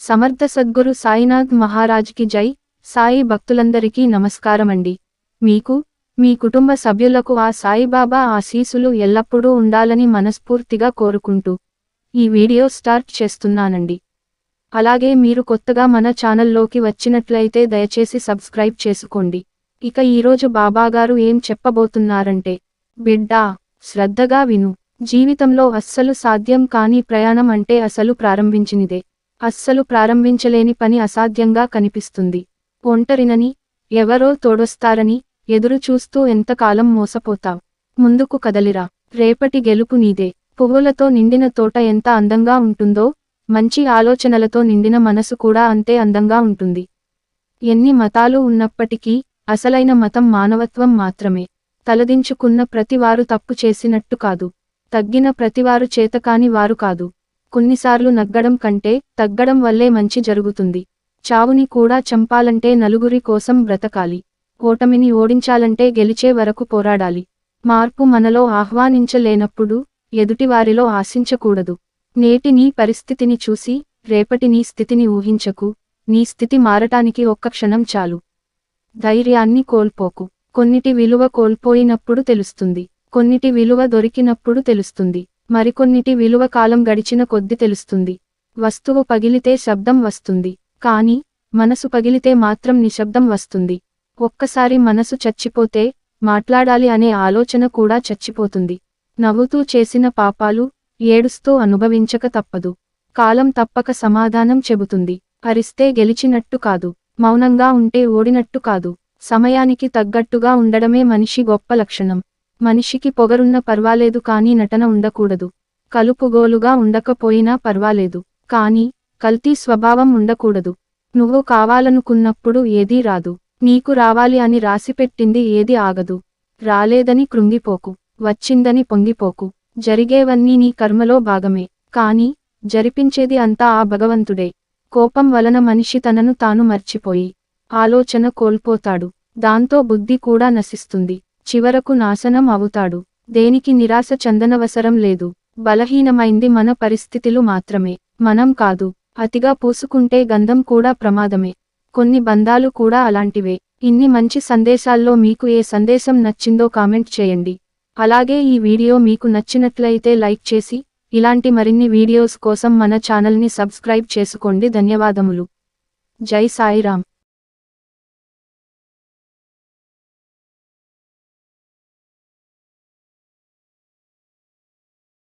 సమర్థ సద్గురు సాయినాథ్ మహారాజ్కి జై. సాయి భక్తులందరికీ నమస్కారమండి. మీకు మీ కుటుంబ సభ్యులకు ఆ సాయిబాబా ఆశీసులు ఎల్లప్పుడూ ఉండాలని మనస్ఫూర్తిగా కోరుకుంటూ ఈ వీడియో స్టార్ట్ చేస్తున్నానండి. అలాగే మీరు కొత్తగా మన ఛానల్లోకి వచ్చినట్లయితే దయచేసి సబ్స్క్రైబ్ చేసుకోండి. ఇక ఈరోజు బాబాగారు ఏం చెప్పబోతున్నారంటే బిడ్డా శ్రద్ధగా విను. జీవితంలో అస్సలు సాధ్యం కాని ప్రయాణం అంటే అసలు ప్రారంభించినిదే. అస్సలు ప్రారంభించలేని పని అసాధ్యంగా కనిపిస్తుంది. ఒంటరినని ఎవరో తోడొస్తారని ఎదురు చూస్తూ ఎంతకాలం మోసపోతావ్? ముందుకు కదలిరా. రేపటి గెలుపు నీదే. పువ్వులతో నిండిన తోట ఎంత అందంగా ఉంటుందో మంచి ఆలోచనలతో నిండిన మనసు కూడా అంతే అందంగా ఉంటుంది. ఎన్ని మతాలు ఉన్నప్పటికీ అసలైన మతం మానవత్వం మాత్రమే. తలదించుకున్న ప్రతివారు తప్పు చేసినట్టు కాదు. తగ్గిన ప్రతివారు చేతకాని వారు కాదు. కొన్నిసార్లు నగ్గడం కంటే తగ్గడం వల్లే మంచి జరుగుతుంది. చావుని కూడా చంపాలంటే నలుగురి కోసం బ్రతకాలి. ఓటమిని ఓడించాలంటే గెలిచే వరకు పోరాడాలి. మార్పు మనలో ఆహ్వానించలేనప్పుడు ఎదుటివారిలో ఆశించకూడదు. నేటి నీ పరిస్థితిని చూసి రేపటి నీ స్థితిని ఊహించకు. నీ స్థితి మారటానికి ఒక్క క్షణం చాలు. ధైర్యాన్ని కోల్పోకు. కొన్నిటి విలువ కోల్పోయినప్పుడు తెలుస్తుంది. కొన్నిటి విలువ దొరికినప్పుడు తెలుస్తుంది. మరికొన్నిటి విలువ కాలం గడిచిన కొద్ది తెలుస్తుంది. వస్తువు పగిలితే శబ్దం వస్తుంది. కాని మనసు పగిలితే మాత్రం నిశ్శబ్దం వస్తుంది. ఒక్కసారి మనసు చచ్చిపోతే మాట్లాడాలి అనే ఆలోచన కూడా చచ్చిపోతుంది. నవ్వుతూ చేసిన పాపాలు ఏడుస్తూ అనుభవించక తప్పదు. కాలం తప్పక సమాధానం చెబుతుంది. అరిస్తే గెలిచినట్టు కాదు. మౌనంగా ఉంటే ఓడినట్టు కాదు. సమయానికి తగ్గట్టుగా ఉండడమే మనిషి గొప్ప లక్షణం. మనిషికి పొగరున్న పర్వాలేదు కానీ నటన ఉండకూడదు. కలుపుగోలుగా ఉండకపోయినా పర్వాలేదు. కానీ కల్తీ స్వభావం ఉండకూడదు. నువ్వు కావాలనుకున్నప్పుడు ఏదీ రాదు. నీకు రావాలి అని రాసిపెట్టింది ఏది ఆగదు. రాలేదని కృంగిపోకు. వచ్చిందని పొంగిపోకు. జరిగేవన్నీ నీ కర్మలో భాగమే. కాని జరిపించేది అంతా ఆ భగవంతుడే. కోపం వలన మనిషి తనను తాను మర్చిపోయి ఆలోచన కోల్పోతాడు. దాంతో బుద్ధి కూడా నశిస్తుంది. చివరకు నాశనం అవుతాడు. దేనికి నిరాశ చందనవసరం లేదు. బలహీనమైంది మన పరిస్థితులు మాత్రమే. మనం కాదు. అతిగా పూసుకుంటే గంధం కూడా ప్రమాదమే. కొన్ని బంధాలు కూడా అలాంటివే. ఇన్ని మంచి సందేశాల్లో మీకు ఏ సందేశం నచ్చిందో కామెంట్ చేయండి. అలాగే ఈ వీడియో మీకు నచ్చినట్లయితే లైక్ చేసి ఇలాంటి మరిన్ని వీడియోస్ కోసం మన ఛానల్ని సబ్స్క్రైబ్ చేసుకోండి. ధన్యవాదములు. జై సాయిరామ్.